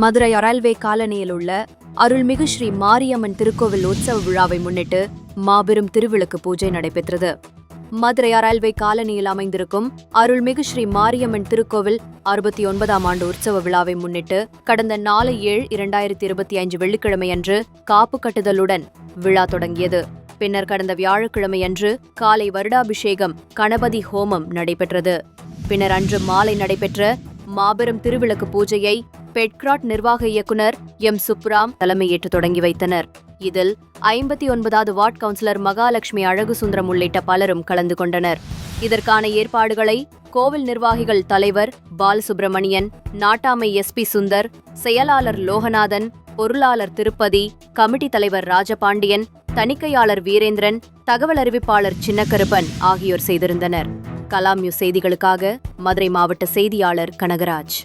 மதுரை அரல்வே காலனியில் உள்ள அருள்மிகு ஸ்ரீ மாரியம்மன் திருக்கோவில் உற்சவ விழாவை முன்னிட்டு மாபெரும் திருவிளக்கு பூஜை நடைபெற்றது. மதுரை அரல்வே காலனியில் அமைந்திருக்கும் அருள்மிகு ஸ்ரீ மாரியம்மன் திருக்கோவில் அறுபத்தி ஒன்பதாம் ஆண்டு உற்சவ விழாவை முன்னிட்டு கடந்த நாலு ஏழு இரண்டாயிரத்தி இருபத்தி ஐந்து வெள்ளிக்கிழமையன்று காப்பு கட்டுதலுடன் விழா தொடங்கியது. பின்னர் கடந்த வியாழக்கிழமையன்று காலை வருடாபிஷேகம் கணபதி ஹோமம் நடைபெற்றது. பின்னர் அன்று மாலை நடைபெற்ற மாபெரும் திருவிளக்கு பூஜையை பெட்கிராட் நிர்வாக இயக்குனர் எம். சுப்ராம் தலைமையேற்று தொடங்கி வைத்தனர். இதில் ஐம்பத்தி ஒன்பதாவது வார்ட் கவுன்சிலர் மகாலட்சுமி அழகு சுந்தரம் உள்ளிட்ட பலரும் கலந்து கொண்டனர். இதற்கான ஏற்பாடுகளை கோவில் நிர்வாகிகள் தலைவர் பாலசுப்ரமணியன் நாட்டாமை எஸ்பி சுந்தர் செயலாளர் லோகநாதன் பொருளாளர் திருப்பதி கமிட்டி தலைவர் ராஜபாண்டியன் தணிக்கையாளர் வீரேந்திரன் தகவல் அறிவிப்பாளர் சின்னக்கருப்பன் ஆகியோர் செய்திருந்தனர். கலாம் நியூஸ் செய்திகளுக்காக மதுரை மாவட்ட செய்தியாளர் கனகராஜ்.